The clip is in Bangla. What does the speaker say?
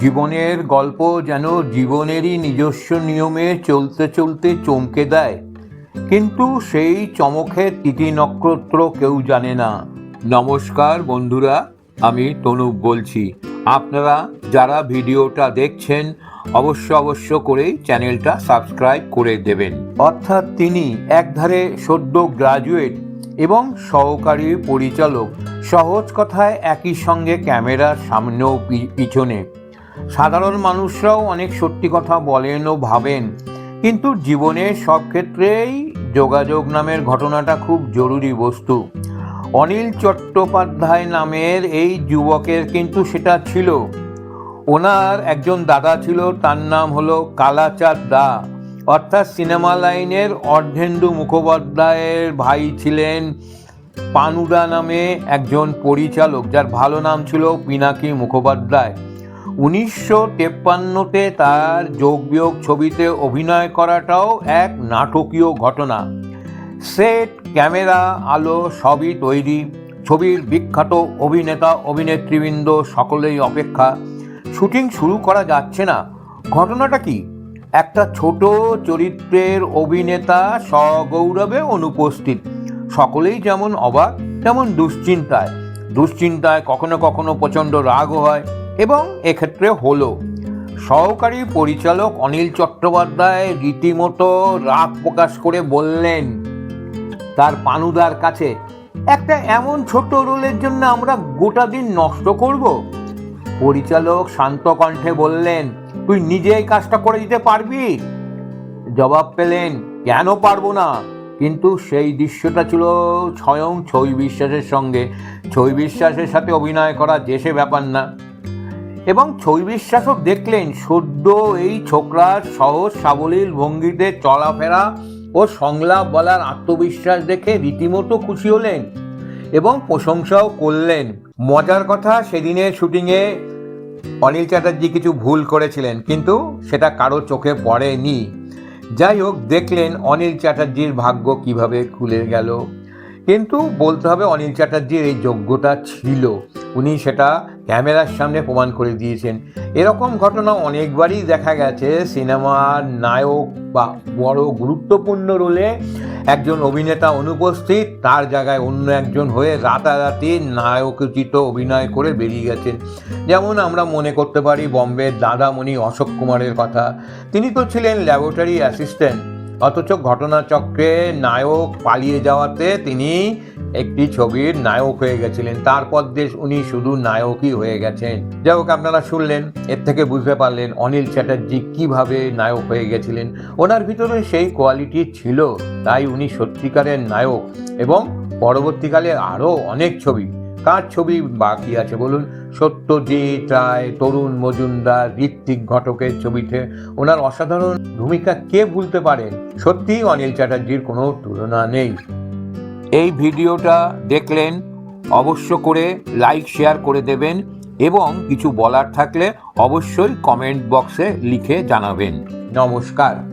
জীবনের গল্প যেন জীবনেরই নিজস্ব নিয়মে চলতে চলতে চমকে দেয়। কিন্তু সেই চমকের তিথি নক্ষত্র কেউ জানে না। নমস্কার বন্ধুরা, আমি তনুপ বলছি। আপনারা যারা ভিডিওটা দেখছেন, অবশ্য অবশ্য করেই চ্যানেলটা সাবস্ক্রাইব করে দেবেন। অর্থাৎ তিনি একধারে সদ্য গ্রাজুয়েট এবং সহকারী পরিচালক। সহজ কথায় একই সঙ্গে ক্যামেরার সামনেও পিছনে। সাধারণ মানুষরাও অনেক সত্যি কথা বলেন ও ভাবেন। কিন্তু জীবনের সব ক্ষেত্রেই যোগাযোগ নামের ঘটনাটা খুব জরুরি বস্তু। অনিল চট্টোপাধ্যায় নামের এই যুবকের কিন্তু সেটা ছিল। ওনার একজন দাদা ছিল, তার নাম হলো কালাচাঁদ দা। অর্থাৎ সিনেমা লাইনের অর্ধেন্দু মুখোপাধ্যায়ের ভাই ছিলেন পানুদা নামে একজন পরিচালক, যার ভালো নাম ছিল পিনাকি মুখোপাধ্যায়। উনিশশো তেপ্পান্নতে তার যোগবিয়োগ ছবিতে অভিনয় করাটাও এক নাটকীয় ঘটনা। সেট, ক্যামেরা, আলো সবই তৈরি। ছবির বিখ্যাত অভিনেতা, অভিনেত্রীবৃন্দ সকলেই অপেক্ষা। শুটিং শুরু করা যাচ্ছে না। ঘটনাটা কি? একটা ছোট চরিত্রের অভিনেতা সগৌরবে অনুপস্থিত। সকলেই যেমন অবাক, তেমন দুশ্চিন্তায়। দুশ্চিন্তায় কখনো কখনো প্রচণ্ড রাগও হয়। এবং এক্ষেত্রে হলো। সহকারী পরিচালক অনিল চট্টোপাধ্যায় রীতিমতো রাগ প্রকাশ করে বললেন, তার পানুদার কাছে একটা এমন ছোট রোলের জন্য আমরা গোটা দিন নষ্ট করব? পরিচালক শান্ত কণ্ঠে বললেন, তুই নিজেই কাজটা করে দিতে পারবি? জবাব পেলেন, কেন পারব না? কিন্তু সেই দৃশ্যটা ছিল স্বয়ং ছই বিশ্বাসের সঙ্গে। ছই বিশ্বাসের সাথে অভিনয় করা যে সে ব্যাপার না। এবং ছই বিশ্বাসও দেখলেন, সদ্য এই ছোকরার সহজ সাবলীল ভঙ্গিতে চলাফেরা ও সংলাপ বলার আত্মবিশ্বাস দেখে রীতিমতো খুশি হলেন এবং প্রশংসাও করলেন। মজার কথা, সেদিনের শুটিংয়ে অনিল চ্যাটার্জি কিছু ভুল করেছিলেন, কিন্তু সেটা কারও চোখে পড়েনি। যাই হোক, দেখলেন অনিল চ্যাটার্জির ভাগ্য কীভাবে খুলে গেল। কিন্তু বলতে হবে, অনিল চ্যাটার্জির এই যোগ্যতা ছিল। উনি সেটা ক্যামেরার সামনে প্রমাণ করে দিয়েছেন। এরকম ঘটনা অনেকবারই দেখা গেছে, সিনেমার নায়ক বা বড় গুরুত্বপূর্ণ রোলে একজন অভিনেতা অনুপস্থিত, তার জায়গায় অন্য একজন হয়ে রাতারাতি নায়কোচিত অভিনয় করে বেরিয়ে গেছেন। যেমন আমরা মনে করতে পারি বম্বের দাদামণি অশোক কুমারের কথা। তিনি তো ছিলেন ল্যাবরেটরি অ্যাসিস্ট্যান্ট, অথচ ঘটনাচক্রে নায়ক পালিয়ে যাওয়াতে তিনি একটি ছবির নায়ক হয়ে গেছিলেন। তারপর দেশ উনি শুধু নায়কই হয়ে গেছেন। যাই হোক, আপনারা শুনলেন, এর থেকে বুঝতে পারলেন অনিল চ্যাটার্জি কীভাবে নায়ক হয়ে গেছিলেন। ওনার ভিতরে সেই কোয়ালিটি ছিল, তাই উনি সত্যিকারের নায়ক। এবং পরবর্তীকালে আরও অনেক ছবি। কার ছবি বাকি আছে বলুন? সত্যজিৎ রায়, তরুণ মজুমদার, ঋত্বিক ঘটকের ছবিতে। ওনার অসাধারণ ভূমিকা কে ভুলতে পারেন সত্যিই অনিল চ্যাটার্জির কোনো তুলনা নেই। এই ভিডিওটা দেখলেন, অবশ্য করে লাইক, শেয়ার করে দেবেন এবং কিছু বলার থাকলে অবশ্যই কমেন্ট বক্সে লিখে জানাবেন। নমস্কার।